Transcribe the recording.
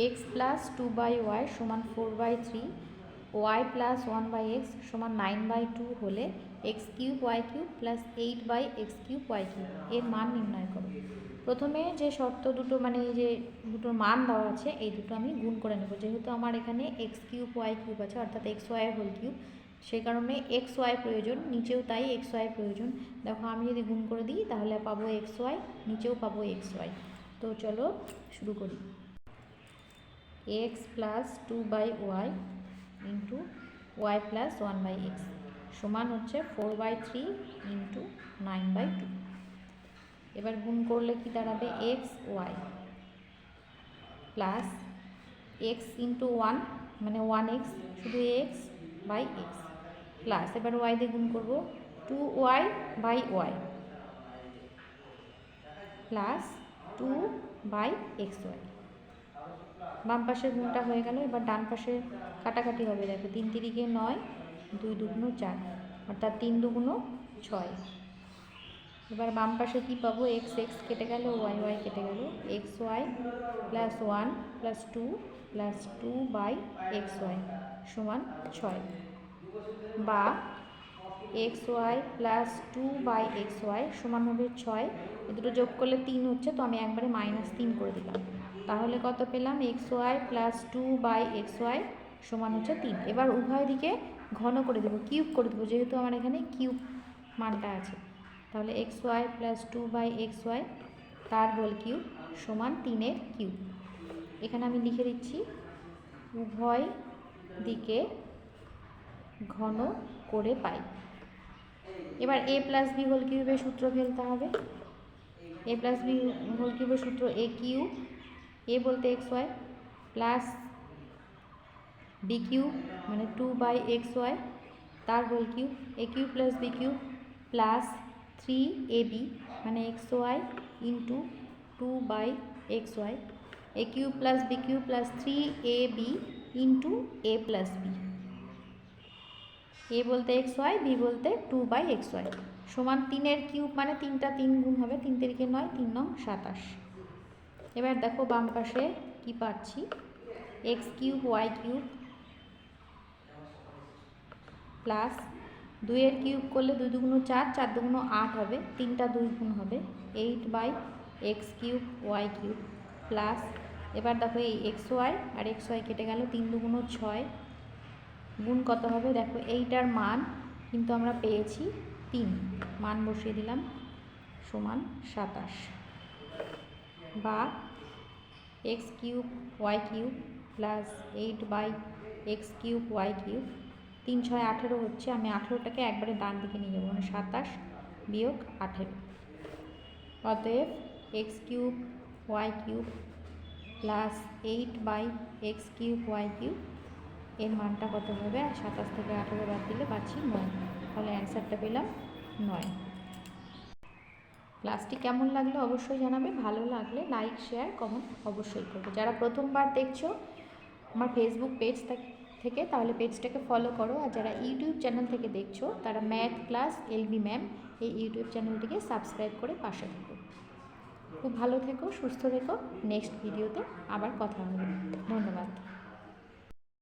X plus two by y সমান four by three, y plus one by x সমান nine by two হলে x cube, y cube plus eight by x cube, y cube. এর মান নির্ণয় করো। প্রথমে যে শর্ত দুটো মানে এই যে দুটোর মান দেওয়া আছে, এই দুটো আমি গুণ করে নেব। যেহেতু আমার এখানে এক্স কিউব, ওয়াই কিউব আছে, অর্থাৎ এক্স ওয়াই হোল কিউব সেই কারণে এক্স ওয়াই প্রয়োজন, নিচেও তাই এক্স ওয়াই প্রয়োজন। দেখো, আমি যদি গুণ করে দিই, তাহলে পাবো এক্স ওয়াই, নিচেও পাবো এক্স ওয়াই। তো চলো শুরু করি। X plus two by y into y plus one by x সমান হচ্ছে four by three into nine by two এবার গুণ করলে কি দাঁড়াবে? X y plus x into one মানে ওয়ান এক্স শুধু এক্স বাই এক্স প্লাস এবার ওয়াই দিয়ে গুণ করব two y by y plus two by x y বাম পাশের গুণটা হয়ে গেল, এবার ডান পাশে কাটাকাটি হবে। দেখো, তিন তিরিকে নয়, দুই দুগুণ চার, অর্থাৎ তিন দুগুণ ছয়। এবার বাম পাশে কী পাবো? এক্স এক্স কেটে গেল ওয়াই ওয়াই কেটে গেল। X y plus one plus two plus two by x y সমান ছয়। বা x y plus two by x y সমান হবে ছয়। এ দুটো যোগ করলে তিন হচ্ছে, তো আমি একবারে মাইনাস তিন করে দিলাম। তাহলে কত পেলাম? X y plus two by x y সমান হচ্ছে তিন। এবার উভয় দিকে ঘন করে দেবো, কিউব করে দেবো, যেহেতু আমার এখানে কিউব মানটা আছে। তাহলে x y plus two by x y তার হোল কিউব সমান তিনের কিউব। এখানে আমি লিখে দিচ্ছি, উভয় দিকে ঘন করে পাই। এবার এ প্লাস বি হোল কিউবের সূত্র ফেলতে হবে। এ প্লাস বি হোল কিউবের সূত্র এ কিউব এ বলতে x y plus b cube মানে টু বাই এক্স ওয়াই তার whole cube a cube plus b cube plus three a b মানে x y into two by x y a cube plus b cube plus three a b into a plus b a বলতে x y b বলতে two by x y সমান তিনের cube মানে তিনটা তিন গুণ হবে, তিন তারিখে নয়, তিন নং সাতাশ। এবার দেখো বাম পাশে কী পাচ্ছি? X cube y cube plus দুইয়ের কিউব করলে দুই দুগুণ চার চার দুগুণ আট হবে, তিনটা দুই গুণ হবে। Eight by x cube y cube plus এবার দেখো এই এক্স ওয়াই আর এক্স ওয়াই কেটে গেল তিন দুগুণ ছয়। গুণ কত হবে? দেখো এইটার মান কিন্তু আমরা পেয়েছি তিন। মান বসিয়ে দিলাম সমান সাতাশ। বা x cube, y cube plus eight by x cube, y cube. তিন ছয় আঠেরো হচ্ছে, আমি আঠেরোটাকে একবারে ডান দিকে নিয়ে যাব মানে সাতাশ বিয়োগ আঠেরো। অতএব x cube, y cube plus eight by x cube, y cube, এর মানটা কত হবে? সাতাশ থেকে আঠেরো বাদ দিলে পাচ্ছি নয়। তাহলে অ্যান্সারটা পেলাম নয়। ক্লাসটি কেমন লাগল অবশ্যই জানাবে ভালো লাগলে লাইক শেয়ার কমেন্ট অবশ্যই করবে। যারা প্রথমবার দেখছ আমার ফেসবুক পেজ থেকে, তাহলে পেজটাকে ফলো করো। আর যারা ইউটিউব চ্যানেল থেকে দেখছ, তারা ম্যাথ ক্লাস এলবি ম্যাম এই ইউটিউব চ্যানেলটিকে সাবস্ক্রাইব করে পাশে থেকো। খুব ভালো থেকো, সুস্থ থেকো। নেক্সট ভিডিওতে আবার কথা হবে। ধন্যবাদ।